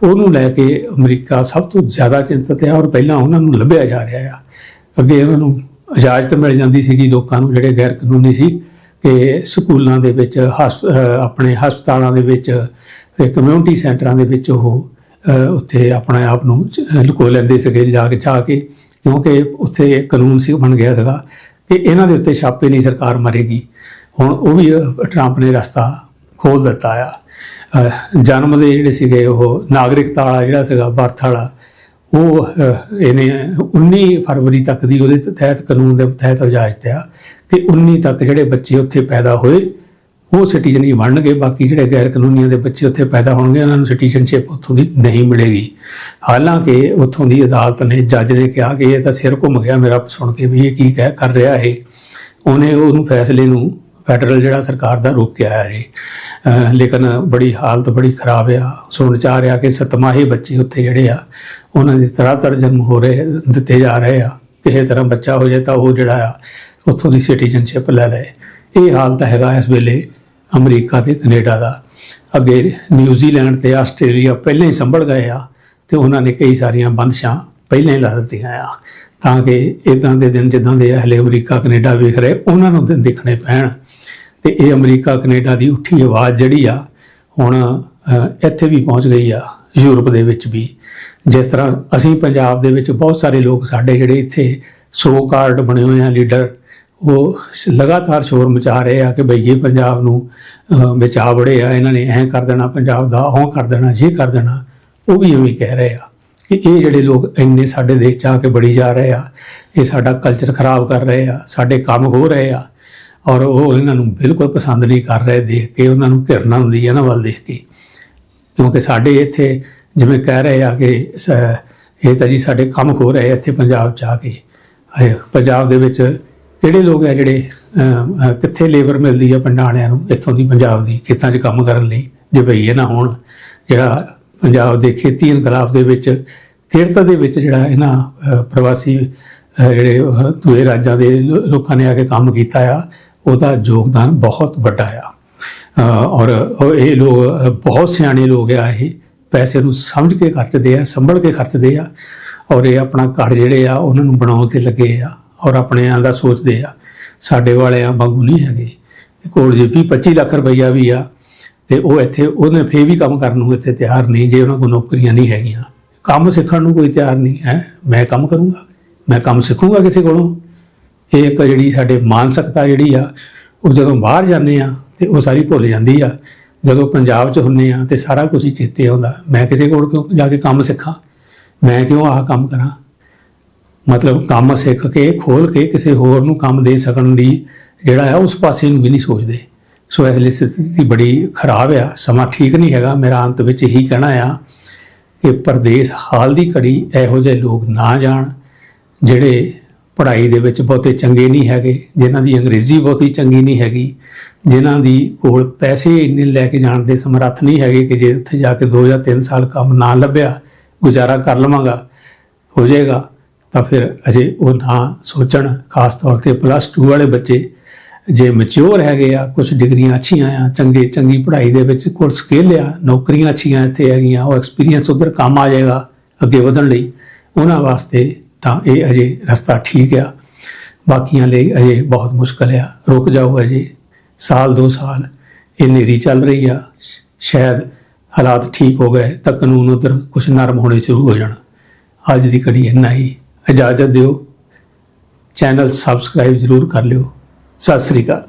Speaker 1: ਉਹਨੂੰ ਲੈ ਕੇ ਅਮਰੀਕਾ ਸਭ ਤੋਂ ਜ਼ਿਆਦਾ ਚਿੰਤਤ ਹੈ ਔਰ ਪਹਿਲਾਂ ਉਹਨਾਂ ਨੂੰ ਲੱਭਿਆ ਜਾ ਰਿਹਾ ਆ। ਅੱਗੇ ਉਹਨਾਂ ਨੂੰ ਇਜਾਜ਼ਤ ਮਿਲ ਜਾਂਦੀ ਸੀਗੀ ਲੋਕਾਂ ਨੂੰ, ਜਿਹੜੇ ਗੈਰ ਕਾਨੂੰਨੀ ਸੀ, ਕਿ ਸਕੂਲਾਂ ਦੇ ਵਿੱਚ, ਹਸ- ਆਪਣੇ ਹਸਪਤਾਲਾਂ ਦੇ ਵਿੱਚ ਕਮਿਊਨਿਟੀ ਸੈਂਟਰਾਂ ਦੇ ਵਿੱਚ ਉਹ ਉੱਥੇ ਆਪਣੇ ਆਪ ਨੂੰ ਲੁਕੋ ਲੈਂਦੇ ਸੀਗੇ ਜਾ ਕੇ ਜਾ ਕੇ, ਕਿਉਂਕਿ ਉੱਥੇ ਕਾਨੂੰਨ ਸੀ ਬਣ ਗਿਆ ਸੀਗਾ, ਕਿ ਇਹਨਾਂ ਦੇ ਉੱਤੇ ਛਾਪੇ ਨਹੀਂ ਸਰਕਾਰ ਮਰੇਗੀ। ਹੁਣ ਉਹ ਵੀ ਟਰੰਪ ਨੇ ਰਸਤਾ ਖੋਲ ਦਿੱਤਾ ਆ। ਜਨਮ ਦੇ ਜਿਹੜੇ ਸੀਗੇ ਉਹ ਨਾਗਰਿਕਤਾ ਵਾਲਾ ਜਿਹੜਾ ਸੀਗਾ, ਬਰਥ ਵਾਲਾ ਉਹ ਇਹਨੇ 19 ਫਰਵਰੀ ਤੱਕ ਦੀ ਉਹਦੇ ਤਹਿਤ ਕਾਨੂੰਨ ਦੇ ਤਹਿਤ ਇਜਾਜ਼ਤ ਆ ਕਿ 19 ਤੱਕ ਜਿਹੜੇ ਬੱਚੇ ਉੱਥੇ ਪੈਦਾ ਹੋਏ, ਉਹ ਸਿਟੀਜ਼ਨ ਹੀ ਬਣਨਗੇ, ਬਾਕੀ ਜਿਹੜੇ ਗੈਰ ਕਾਨੂੰਨੀਆਂ ਦੇ ਬੱਚੇ ਉੱਥੇ ਪੈਦਾ ਹੋਣਗੇ, ਉਹਨਾਂ ਨੂੰ ਸਿਟੀਜ਼ਨਸ਼ਿਪ ਉੱਥੋਂ ਦੀ ਨਹੀਂ ਮਿਲੇਗੀ। ਹਾਲਾਂਕਿ ਉੱਥੋਂ ਦੀ ਅਦਾਲਤ ਨੇ ਜੱਜ ਨੇ ਕਿਹਾ ਕਿ ਇਹ ਤਾਂ ਸਿਰ ਘੁੰਮ ਗਿਆ, ਮੇਰਾ ਸੁਣ ਕੇ ਵੀ ਇਹ ਕੀ ਕਹਿ, ਕਰ ਰਿਹਾ ਹੈ ਉਹਨੇ ਉਹਨੂੰ ਫੈਸਲੇ ਨੂੰ ਫੈਡਰਲ ਜਿਹੜਾ ਸਰਕਾਰ ਦਾ ਰੁਕ ਕੇ ਆਇਆ ਜੀ। ਲੇਕਿਨ ਬੜੀ ਹਾਲਤ ਬੜੀ ਖਰਾਬ ਆ। ਸੁਣ ਚ ਰਿਹਾ ਕਿ ਸਤਮਾਹੀ ਬੱਚੇ ਉੱਥੇ ਜਿਹੜੇ ਆ, ਉਹਨਾਂ ਦੇ ਤਰ੍ਹਾਂ ਤਰ੍ਹਾਂ ਜਨਮ ਹੋ ਰਹੇ, ਦਿੱਤੇ ਜਾ ਰਹੇ ਆ। ਕਿਸੇ ਤਰ੍ਹਾਂ ਬੱਚਾ ਹੋ ਜਾਏ ਤਾਂ ਉਹ ਜਿਹੜਾ ਆ, ਉੱਥੋਂ ਦੀ ਸਿਟੀਜ਼ਨਸ਼ਿਪ ਲੈ ਲਏ। ਇਹ ਹਾਲਤ ਹੈਗਾ ਇਸ ਵੇਲੇ ਅਮਰੀਕਾ ਤੇ ਕੈਨੇਡਾ ਦਾ। ਅੱਗੇ ਨਿਊਜ਼ੀਲੈਂਡ ਤੇ ਆਸਟ੍ਰੇਲੀਆ ਪਹਿਲਾਂ ਹੀ ਸੰਭਲ ਗਏ ਆ ਤੇ ਉਹਨਾਂ ਨੇ ਕਈ ਸਾਰੀਆਂ ਬੰਦਸ਼ਾਂ ਪਹਿਲਾਂ ਹੀ ਲਾ ਦਿੱਤੀਆਂ ਆ। ਤਾਂ ਕਿ ਇਦਾਂ ਦੇ ਦਿਨ ਜਿੱਦਾਂ ਦੇ ਹਲੇ ਅਮਰੀਕਾ, ਕੈਨੇਡਾ ਵੇਖ ਰਹੇ, ਉਹਨਾਂ ਨੂੰ ਦਿਨ ਦੇਖਣੇ ਪੈਣ। ਤੇ ਇਹ ਅਮਰੀਕਾ ਕੈਨੇਡਾ ਦੀ ਉੱਠੀ ਆਵਾਜ਼ ਜਿਹੜੀ ਆ ਹੁਣ ਇੱਥੇ ਵੀ ਪਹੁੰਚ ਗਈ ਆ ਯੂਰਪ ਦੇ ਵਿੱਚ ਵੀ। ਜਿਸ ਤਰ੍ਹਾਂ ਅਸੀਂ ਪੰਜਾਬ ਦੇ ਵਿੱਚ ਬਹੁਤ ਸਾਰੇ ਲੋਕ ਸਾਡੇ ਜਿਹੜੇ ਇੱਥੇ ਸੋ ਕਾਰਡ ਬਣੇ ਹੋਏ ਆ ਲੀਡਰ ਉਹ ਲਗਾਤਾਰ ਸ਼ੋਰ ਮਚਾ ਰਹੇ ਆ ਕਿ ਬਈ ਇਹ ਪੰਜਾਬ ਨੂੰ ਅਹ, ਬਚਾ ਬੜੇ ਆ ਇਹਨਾਂ ਨੇ ਐਂ ਕਰ ਦੇਣਾ ਪੰਜਾਬ ਦਾ ਉਹ ਕਰ ਦੇਣਾ ਇਹ ਕਰ ਦੇਣਾ ਉਹ ਵੀ ਐਵੇਂ ਕਹਿ ਰਹੇ ਆ ਕਿ ਇਹ ਜਿਹੜੇ ਲੋਕ ਇੰਨੇ ਸਾਡੇ ਦੇਸ਼ ਚ ਆ ਕੇ ਬੜੀ ਜਾ ਰਹੇ ਆ ਇਹ ਸਾਡਾ ਕਲਚਰ ਖਰਾਬ ਕਰ ਰਹੇ ਆ ਸਾਡੇ ਕੰਮ ਹੋ ਰਹੇ ਆ ਔਰ ਉਹ ਇਹਨਾਂ ਨੂੰ ਬਿਲਕੁਲ ਪਸੰਦ ਨਹੀਂ ਕਰ ਰਹੇ, ਦੇਖ ਕੇ ਉਹਨਾਂ ਨੂੰ ਘਿਰਣਾ ਹੁੰਦੀ ਹੈ ਨਾ ਵੱਲ ਦੇਖ ਕੇ। ਕਿਉਂਕਿ ਸਾਡੇ ਇੱਥੇ ਜਿਵੇਂ ਕਹਿ ਰਹੇ ਆ ਕਿ ਸ- ਇਹ ਤਾਂ ਜੀ ਸਾਡੇ ਕੰਮ ਹੋ ਰਹੇ ਆ ਇੱਥੇ ਪੰਜਾਬ ਚ ਆ ਕੇ। ਪੰਜਾਬ ਦੇ ਵਿੱਚ ਕਿਹੜੇ ਲੋਕ ਆ ਜਿਹੜੇ ਕਿੱਥੇ ਲੇਬਰ ਮਿਲਦੀ ਆ ਪਿੰਡਾਂ ਨੂੰ, ਇੱਥੋਂ ਦੀ ਪੰਜਾਬ ਦੀ, ਖੇਤਾਂ 'ਚ ਕੰਮ ਕਰਨ ਲਈ, ਜੇ ਭਈਏ ਨਾ ਹੋਣ। ਜਿਹੜਾ ਪੰਜਾਬ ਦੇ ਖੇਤੀ ਇਨਕਲਾਬ ਦੇ ਵਿੱਚ, ਕਿਰਤ ਦੇ ਵਿੱਚ ਜਿਹੜਾ ਇਹਨਾਂ ਪ੍ਰਵਾਸੀ ਜਿਹੜੇ ਦੂਏ ਰਾਜਾਂ ਦੇ ਲੋਕਾਂ ਨੇ ਆ ਕੇ ਕੰਮ ਕੀਤਾ ਆ ਉਹਦਾ ਯੋਗਦਾਨ ਬਹੁਤ ਵੱਡਾ ਆ। ਔਰ ਇਹ ਲੋਕ, ਬਹੁਤ ਸਿਆਣੇ ਲੋਕ ਆ ਇਹ। ਪੈਸੇ ਨੂੰ ਸਮਝ ਕੇ ਖਰਚਦੇ ਆ, ਸੰਭਲ ਕੇ ਖਰਚਦੇ ਆ। ਔਰ ਇਹ ਆਪਣਾ ਘਰ ਜਿਹੜੇ ਆ, ਉਹਨਾਂ ਨੂੰ ਬਣਾਉਣ ਤੇ ਲੱਗੇ ਆ। ਔਰ ਆਪਣਿਆਂ ਦਾ ਸੋਚਦੇ ਆ, ਸਾਡੇ ਵਾਲਿਆਂ ਵਾਂਗੂ ਨਹੀਂ ਹੈਗੇ। ਤੇ ਕੋਲ ਜੇ 20 25 ਲੱਖ ਰੁਪਈਆ ਵੀ ਆ, ਤੇ ਉਹ ਇੱਥੇ, ਉਹਨੇ ਫੇਰ ਵੀ ਕੰਮ ਕਰਨ ਨੂੰ ਇੱਥੇ ਤਿਆਰ ਨਹੀਂ, ਜੇ ਉਹਨਾਂ ਕੋਲ ਨੌਕਰੀਆਂ ਨਹੀਂ ਹੈਗੀਆਂ। ਕੰਮ ਸਿੱਖਣ ਨੂੰ ਕੋਈ ਤਿਆਰ ਨਹੀਂ, ਹੈ? ਮੈਂ ਕੰਮ ਕਰੂੰਗਾ। ਮੈਂ ਕੰਮ ਸਿੱਖੂੰਗਾ ਕਿਸੇ ਕੋਲੋਂ? ਇਹ ਇੱਕ ਜਿਹੜੀ ਸਾਡੇ ਮਾਨਸਿਕਤਾ ਜਿਹੜੀ ਆ, ਉਹ ਜਦੋਂ ਬਾਹਰ ਜਾਂਦੇ ਆ ਤੇ ਉਹ ਸਾਰੀ ਭੁੱਲ ਜਾਂਦੀ ਆ। ਜਦੋਂ ਪੰਜਾਬ 'ਚ ਹੁੰਨੇ ਆ ਤੇ ਸਾਰਾ ਕੁਝ ਹੀ ਚੇਤੇ ਆਉਂਦਾ, ਮੈਂ ਕਿਸੇ ਕੋਲ ਕਿਉਂ ਜਾ ਕੇ ਕੰਮ ਸਿੱਖਾਂ? ਮੈਂ ਕਿਉਂ ਆਹ ਕੰਮ ਕਰਾਂ? ਮਤਲਬ ਕੰਮ ਸਿੱਖ ਕੇ, ਖੋਲ ਕੇ ਕਿਸੇ ਹੋਰ ਨੂੰ ਕੰਮ ਦੇ ਸਕਣ ਦੀ ਜਿਹੜਾ ਆ ਉਸ ਪਾਸੇ ਨੂੰ ਵੀ ਨਹੀਂ ਸੋਚਦੇ। ਸੋ ਇਸ ਲਈ ਸਥਿਤੀ ਬੜੀ ਖਰਾਬ ਆ। ਸਮਾਂ ਠੀਕ ਨਹੀਂ ਹੈਗਾ। ਮੇਰਾ ਅੰਤ ਵਿੱਚ ਇਹੀ ਕਹਿਣਾ ਆ ਕਿ ਪਰਦੇਸ ਹਾਲ ਦੀ ਘੜੀ ਇਹੋ ਜਿਹੇ ਲੋਕ ਨਾ ਜਾਣ, ਜਿਹੜੇ ਪੜ੍ਹਾਈ ਦੇ ਵਿੱਚ ਬਹੁਤੇ ਚੰਗੇ ਨਹੀਂ ਹੈਗੇ, ਜਿਨ੍ਹਾਂ ਦੀ ਅੰਗਰੇਜ਼ੀ ਬਹੁਤੀ ਚੰਗੀ ਨਹੀਂ ਹੈਗੀ, ਜਿਨ੍ਹਾਂ ਦੀ ਕੋਲ ਪੈਸੇ ਇੰਨੇ ਲੈ ਕੇ ਜਾਣ ਦੇ ਸਮਰੱਥ ਨਹੀਂ ਹੈਗੇ ਕਿ ਜੇ ਉੱਥੇ ਜਾ ਕੇ 2 ਜਾਂ 3 ਸਾਲ ਕੰਮ ਨਾ ਲੱਭਿਆ, ਗੁਜ਼ਾਰਾ ਕਰ ਲਵਾਂਗਾ, ਹੋ ਜਾਏਗਾ, ਤਾਂ ਫਿਰ ਅਜੇ ਉਹ ਨਾ ਸੋਚਣ, ਖਾਸ ਤੌਰ ਤੇ ਪਲੱਸ 2 ਵਾਲੇ ਬੱਚੇ, ਜੇ ਮੈਚੁਰ ਹੈਗੇ ਆ ਕੁਝ ਡਿਗਰੀਆਂ ਅੱਛੀਆਂ ਆ, ਚੰਗੇ, ਚੰਗੀ ਪੜ੍ਹਾਈ ਦੇ ਵਿੱਚ ਕੋਲ ਸਕਿੱਲ ਆ, ਨੌਕਰੀਆਂ ਅੱਛੀਆਂ ਇੱਥੇ ਹੈਗੀਆਂ, ਉਹ ਐਕਸਪੀਰੀਅੰਸ ਉਧਰ ਕੰਮ ਆ ਜਾਏਗਾ ਅੱਗੇ ਵਧਣ ਲਈ, ਉਹਨਾਂ ਵਾਸਤੇ ਤਾਂ ਇਹ ਅਜੇ ਰਸਤਾ ਠੀਕ ਆ। ਬਾਕੀਆਂ ਲਈ ਅਜੇ ਬਹੁਤ ਮੁਸ਼ਕਲ ਆ। ਰੁਕ ਜਾਓ ਅਜੇ। ਸਾਲ, ਦੋ ਸਾਲ ਇਹ ਨੇਰੀ ਚੱਲ ਰਹੀ ਆ। ਸ਼ਾਇਦ ਹਾਲਾਤ ਠੀਕ ਹੋ ਗਏ ਤਾਂ ਕਾਨੂੰਨ ਉਧਰ ਕੁਝ ਨਰਮ ਹੋਣੇ ਸ਼ੁਰੂ ਹੋ ਜਾਣ। ਅੱਜ ਦੀ ਘੜੀ ਇੰਨਾ ਹੀ। ਇਜਾਜ਼ਤ ਦਿਓ। ਚੈਨਲ ਸਬਸਕ੍ਰਾਈਬ ਜ਼ਰੂਰ ਕਰ ਲਿਓ। ਸਤਿ ਸ੍ਰੀ ਅਕਾਲ।